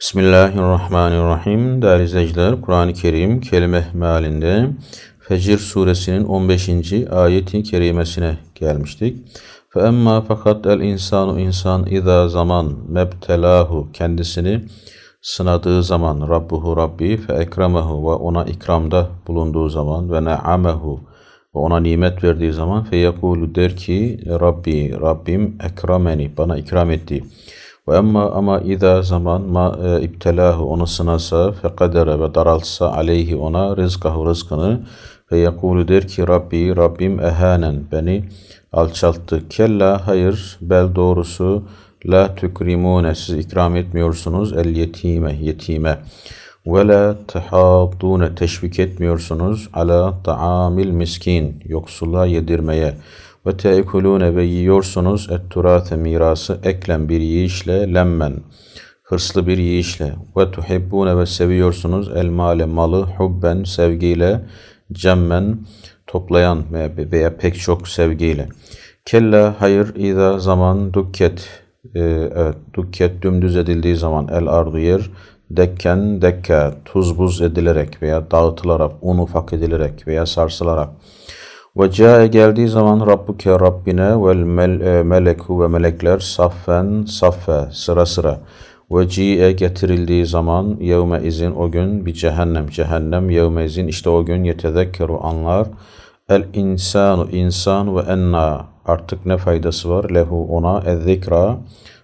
Bismillahirrahmanirrahim. Değerli izleyiciler, Kur'an-ı Kerim kelime mealinde Fecir suresinin 15. ayeti kerimesine gelmiştik. Fe fakat el insanu insan iza zaman mebtelahu kendisini sınadığı zaman Rabbuhu Rabbi fe ekremehu ve ona ikramda bulunduğu zaman ve ne'amehu ve ona nimet verdiği zaman fe der ki Rabbi Rabbim ekrameni bana ikram etti. Ve emma ama iza zaman ma e, ibtelahu onu sınasa fe kadere ve daraltsa aleyhi ona rızkahu rızkını ve yekulu der ki Rabbi Rabbim ehanen beni alçalttı. Kella hayır bel doğrusu la tükrimune siz ikram etmiyorsunuz el yetime yetime ve la tehaddune teşvik etmiyorsunuz ala taamil miskin yoksula yedirmeye ve teekulune ve yiyorsunuz et turate mirası eklen bir yiyişle lemmen hırslı bir yiyişle ve tuhibbune ve seviyorsunuz el male malı hubben sevgiyle cemmen toplayan veya pek çok sevgiyle. Kella hayır iza zaman dukket e, evet dukket dümdüz edildiği zaman el ardu yer dekken dekke tuz buz edilerek veya dağıtılarak un ufak edilerek veya sarsılarak ve cae geldiği zaman Rabbuke Rabbine vel mel, e, meleku ve melekler saffen saffe sıra sıra. Ve ci'e getirildiği zaman yevme izin o gün bir cehennem cehennem yevme izin işte o gün yetezekkeru anlar. El insanu insan ve enna. Artık ne faydası var? Lehu ona ezzikra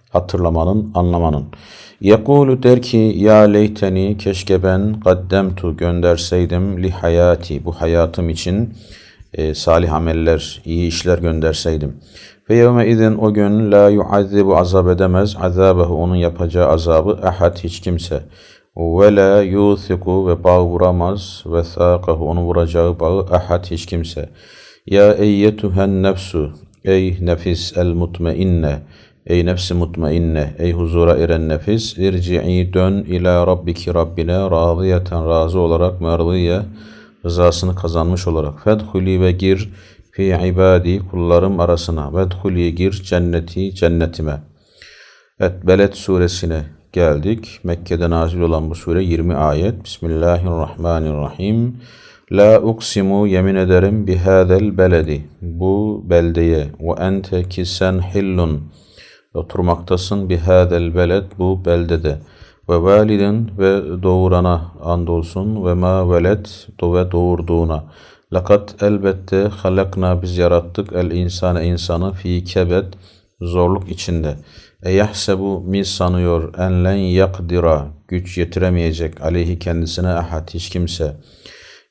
hatırlamanın anlamanın. Yekulu der ki ya leyteni keşke ben kaddemtu gönderseydim li hayati bu hayatım için e, salih ameller, iyi işler gönderseydim. Ve yevme izin o gün la yuazzibu azab edemez azabehu onun yapacağı azabı ahad hiç kimse. Ve la yuthiku ve bağ vuramaz ve thaqahu onu vuracağı bağı ahad hiç kimse. Ya eyyetuhen nefsu ey nefis el mutmainne ey nefsi mutmainne ey huzura eren nefis irci'i dön ila rabbiki rabbine radiyeten razı olarak merdiye rızasını kazanmış olarak fedhuli ve gir fi ibadi kullarım arasına vedhuli gir cenneti cennetime. Evet Beled suresine geldik. Mekke'de nazil olan bu sure 20 ayet. Bismillahirrahmanirrahim. La uksimu yemin ederim bihadel beledi. Bu beldeye ve ente ki sen hillun oturmaktasın bihadel beled bu beldede ve validin ve doğurana andolsun ve ma velet ve doğurduğuna. Lakat elbette halakna biz yarattık el insane insanı fi kebet zorluk içinde. E yahsebu mi sanıyor en len yakdira güç yetiremeyecek aleyhi kendisine ahad hiç kimse.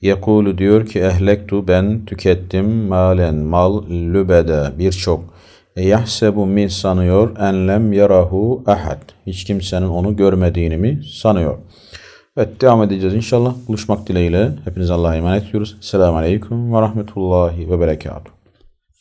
Yekulu diyor ki ehlektu ben tükettim malen mal lübede birçok. Yahsebu min sanıyor en lem yarahu ahad. Hiç kimsenin onu görmediğini mi sanıyor? Evet devam edeceğiz inşallah. Buluşmak dileğiyle. Hepiniz Allah'a emanet ediyoruz. Selamun Aleyküm ve Rahmetullahi ve Berekatuhu.